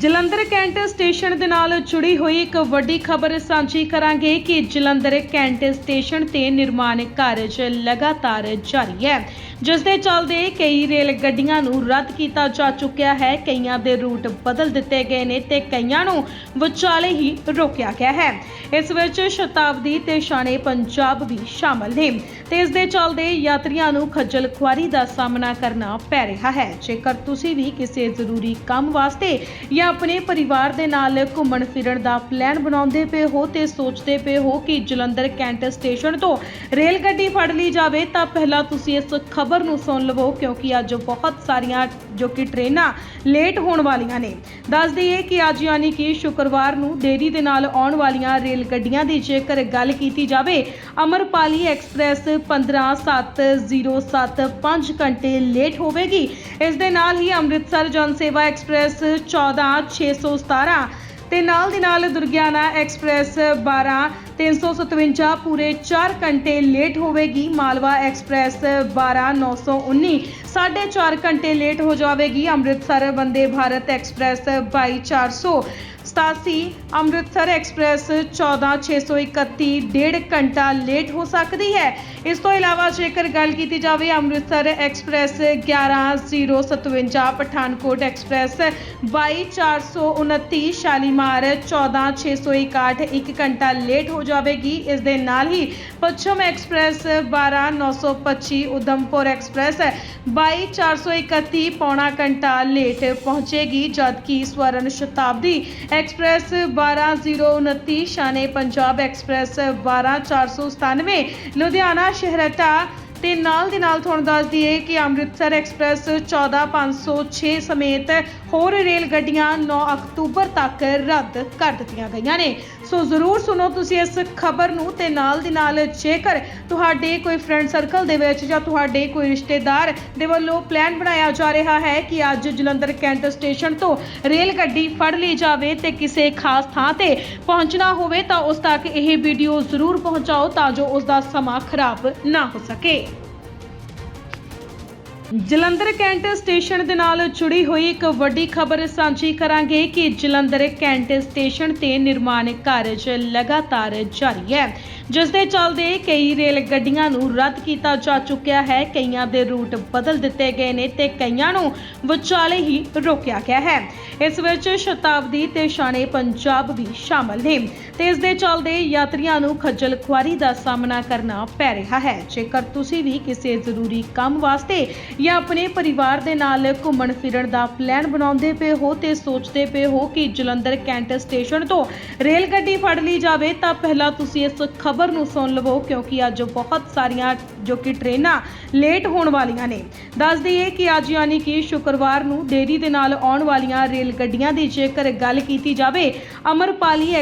Jalandhar cantt station ਦੇ ਨਾਲ ਜੁੜੀ ਹੋਈ ਇੱਕ ਵੱਡੀ ਖਬਰ ਸਾਂਝੀ ਕਰਾਂਗੇ ਕਿ ਜਲੰਧਰ ਕੈਂਟ ਸਟੇਸ਼ਨ ਤੇ ਨਿਰਮਾਣ ਕਾਰਜ ਲਗਾਤਾਰ ਜਾਰੀ ਹੈ ਜਿਸ ਦੇ ਚੱਲਦੇ ਕਈ ਰੇਲ ਗੱਡੀਆਂ ਨੂੰ ਰੱਦ ਕੀਤਾ ਜਾ ਚੁੱਕਿਆ ਹੈ। ਕਈਆਂ ਦੇ ਰੂਟ ਬਦਲ ਦਿੱਤੇ ਗਏ ਨੇ ਤੇ ਕਈਆਂ ਨੂੰ ਵਿਚਾਲੇ ਹੀ ਰੋਕਿਆ ਗਿਆ ਹੈ। ਇਸ ਵਿੱਚ ਸ਼ਤਾਬਦੀ ਤੇ ਸ਼ਾਨੇ ਪੰਜਾਬ ਵੀ ਸ਼ਾਮਲ ਨੇ ਤੇ ਇਸ ਦੇ ਚੱਲਦੇ ਯਾਤਰੀਆਂ ਨੂੰ ਖੱਜਲ ਖੁਆਰੀ ਦਾ ਸਾਹਮਣਾ ਕਰਨਾ ਪੈ ਰਿਹਾ ਹੈ। ਜੇਕਰ ਤੁਸੀਂ ਵੀ ਕਿਸੇ ਜ਼ਰੂਰੀ ਕੰਮ ਵਾਸਤੇ ਜਾਂ ਆਪਣੇ ਪਰਿਵਾਰ ਦੇ ਨਾਲ ਘੁੰਮਣ ਫਿਰਨ ਦਾ ਪਲਾਨ ਬਣਾਉਂਦੇ ਪਏ ਹੋ ਤੇ ਸੋਚਦੇ ਪਏ ਹੋ ਕਿ ਜਲੰਧਰ ਕੈਂਟ ਸਟੇਸ਼ਨ ਤੋਂ ਰੇਲ ਗੱਡੀ ਫੜ ਲਈ ਜਾਵੇ ਤਾਂ ਪਹਿਲਾਂ ਤੁਸੀਂ ਇਸ ਖਬਰ ਨੂੰ ਸੁਣ ਲਵੋ, ਕਿਉਂਕਿ ਅੱਜ ਬਹੁਤ ਸਾਰੀਆਂ ਜੋ ਕਿ ਟ੍ਰੇਨਾਂ ਲੇਟ ਹੋਣ ਵਾਲੀਆਂ ਨੇ। ਦੱਸ ਦਈਏ ਕਿ ਅੱਜ ਯਾਨੀ ਕਿ ਸ਼ੁੱਕਰਵਾਰ ਨੂੰ ਦੇਰੀ ਦੇ ਨਾਲ ਆਉਣ ਵਾਲੀਆਂ ਰੇਲ ਗੱਡੀਆਂ ਦੀ ਜੇਕਰ ਗੱਲ ਕੀਤੀ ਜਾਵੇ, ਅਮਰਪਾਲੀ ਐਕਸਪ੍ਰੈਸ 15707 5 ਘੰਟੇ ਲੇਟ ਹੋਵੇਗੀ। ਇਸ ਦੇ ਨਾਲ ਹੀ ਅੰਮ੍ਰਿਤਸਰ ਜਨ ਸੇਵਾ ਐਕਸਪ੍ਰੈਸ 14617 ਤੇ ਨਾਲ ਦੀ ਨਾਲ ਦੁਰਗਿਆਨਾ ਐਕਸਪ੍ਰੈਸ 12 357 ਪੂਰੇ 4 ਘੰਟੇ ਲੇਟ ਹੋਵੇਗੀ ਮਾਲਵਾ ਐਕਸਪ੍ਰੈਸ 12 919 ਸਾਢੇ 4 ਘੰਟੇ ਲੇਟ ਹੋ ਜਾਵੇਗੀ ਅੰਮ੍ਰਿਤਸਰ ਵੰਦੇ ਭਾਰਤ ਐਕਸਪ੍ਰੈਸ 22400 ਸਤਾਸੀ ਅੰਮ੍ਰਿਤਸਰ ਐਕਸਪ੍ਰੈਸ 14631 ਡੇਢ ਘੰਟਾ ਲੇਟ ਹੋ ਸਕਦੀ ਹੈ ਇਸ ਤੋਂ ਇਲਾਵਾ ਜੇਕਰ ਗੱਲ ਕੀਤੀ ਜਾਵੇ ਅੰਮ੍ਰਿਤਸਰ ਐਕਸਪ੍ਰੈਸ 11057 ਪਠਾਨਕੋਟ ਐਕਸਪ੍ਰੈਸ 22429 ਸ਼ਾਲੀਮਾਰ 14661 1 ਘੰਟਾ ਲੇਟ ਹੋ ਜਾਵੇਗੀ ਇਸ ਦੇ ਨਾਲ ਹੀ ਪੱਛਮ ਐਕਸਪ੍ਰੈਸ 12925 ਉਦਮਪੁਰ ਐਕਸਪ੍ਰੈਸ 22431 ਪੌਣਾ ਘੰਟਾ ਲੇਟ ਪਹੁੰਚੇਗੀ ਜਦਕਿ ਸਵਰਨ ਸ਼ਤਾਬਦੀ ਐਕਸਪ੍ਰੈਸ 12029 ਸ਼ਾਨੇ ਪੰਜਾਬ ਐਕਸਪ੍ਰੈਸ 12497 ਲੁਧਿਆਣਾ ਸ਼ਹਿਰਟਾ ਤੇ ਨਾਲ ਦੇ ਨਾਲ ਤੁਹਾਨੂੰ ਦੱਸ ਦਈਏ ਕਿ ਅੰਮ੍ਰਿਤਸਰ ਐਕਸਪ੍ਰੈਸ 14506 ਸਮੇਤ ਹੋਰ ਰੇਲ ਗੱਡੀਆਂ 9 ਅਕਤੂਬਰ ਤੱਕ ਰੱਦ ਕਰ ਦਿੱਤੀਆਂ ਗਈਆਂ ਨੇ। ਸੋ ਜ਼ਰੂਰ ਸੁਣੋ ਤੁਸੀਂ ਇਸ ਖਬਰ ਨੂੰ ਤੇ ਨਾਲ ਦੀ ਨਾਲ ਜੇਕਰ ਤੁਹਾਡੇ ਕੋਈ ਫਰੈਂਡ ਸਰਕਲ ਦੇ ਵਿੱਚ ਜਾਂ ਤੁਹਾਡੇ ਕੋਈ ਰਿਸ਼ਤੇਦਾਰ ਦੇ ਵੱਲੋਂ ਪਲਾਨ ਬਣਾਇਆ ਜਾ ਰਿਹਾ ਹੈ ਕਿ ਅੱਜ ਜਲੰਧਰ ਕੈਂਟ ਸਟੇਸ਼ਨ ਤੋਂ ਰੇਲ ਗੱਡੀ ਫੜ ਲਈ ਜਾਵੇ ਤੇ ਕਿਸੇ ਖਾਸ ਥਾਂ ਤੇ ਪਹੁੰਚਣਾ ਹੋਵੇ ਤਾਂ ਉਸ ਤੱਕ ਇਹ ਵੀਡੀਓ ਜ਼ਰੂਰ ਪਹੁੰਚਾਓ ਤਾਂ ਜੋ ਉਸ ਦਾ ਸਮਾਂ ਖਰਾਬ ਨਾ ਹੋ ਸਕੇ। ਜਲੰਧਰ ਕੈਂਟ ਸਟੇਸ਼ਨ ਦੇ ਨਾਲ ਜੁੜੀ ਹੋਈ ਇੱਕ ਵੱਡੀ ਖਬਰ ਸਾਂਝੀ ਕਰਾਂਗੇ ਕਿ ਜਲੰਧਰ ਕੈਂਟ ਸਟੇਸ਼ਨ ਤੇ ਨਿਰਮਾਣ ਕਾਰਜ ਲਗਾਤਾਰ ਜਾਰੀ ਹੈ, ਜਿਸ ਦੇ ਚੱਲਦੇ ਕਈ ਰੇਲ ਗੱਡੀਆਂ ਨੂੰ ਰੱਦ ਕੀਤਾ ਜਾ ਚੁੱਕਿਆ ਹੈ। ਕਈਆਂ ਦੇ ਰੂਟ ਬਦਲ ਦਿੱਤੇ ਗਏ ਨੇ ਤੇ ਕਈਆਂ ਨੂੰ ਵਿਚਾਲੇ ਹੀ ਰੋਕਿਆ ਗਿਆ ਹੈ। ਇਸ ਵਿੱਚ ਸ਼ਤਾਬਦੀ ਤੇ ਸ਼ਾਨੇ ਪੰਜਾਬ ਵੀ ਸ਼ਾਮਲ ਨੇ ਤੇ ਇਸ ਦੇ ਚੱਲਦੇ ਯਾਤਰੀਆਂ ਨੂੰ ਖੱਜਲ ਖੁਆਰੀ ਦਾ ਸਾਹਮਣਾ ਕਰਨਾ ਪੈ ਰਿਹਾ ਹੈ। ਜੇਕਰ ਤੁਸੀਂ ਵੀ ਕਿਸੇ ਜ਼ਰੂਰੀ ਕੰਮ ਵਾਸਤੇ ਜਾਂ ਆਪਣੇ ਪਰਿਵਾਰ ਦੇ ਨਾਲ ਘੁੰਮਣ ਫਿਰਨ ਦਾ ਪਲਾਨ ਬਣਾਉਂਦੇ ਪਏ ਹੋ ਤੇ ਸੋਚਦੇ ਪਏ ਹੋ ਕਿ ਜਲੰਧਰ ਕੈਂਟ ਸਟੇਸ਼ਨ ਤੋਂ ਰੇਲ ਗੱਡੀ ਫੜ ਲਈ ਜਾਵੇ, ਤਾਂ ਪਹਿਲਾਂ ਤੁਸੀਂ ਇਸ ਖਬਰ ਨੂੰ ਸੁਣ ਲਵੋ, ਕਿਉਂਕਿ ਅੱਜ ਬਹੁਤ ਸਾਰੀਆਂ ਜੋ ਕਿ ਟ੍ਰੇਨਾਂ ਲੇਟ ਹੋਣ ਵਾਲੀਆਂ ਨੇ। ਦੱਸ ਦਈਏ ਕਿ ਅੱਜ ਯਾਨੀ ਕਿ ਸ਼ੁੱਕਰਵਾਰ ਨੂੰ ਦੇਰੀ ਦੇ ਨਾਲ ਆਉਣ ਵਾਲੀਆਂ ਰੇਲ ਗੱਡੀਆਂ ਦੀ ਜੇਕਰ ਗੱਲ ਕੀਤੀ ਜਾਵੇ, ਅਮਰਪਾਲੀ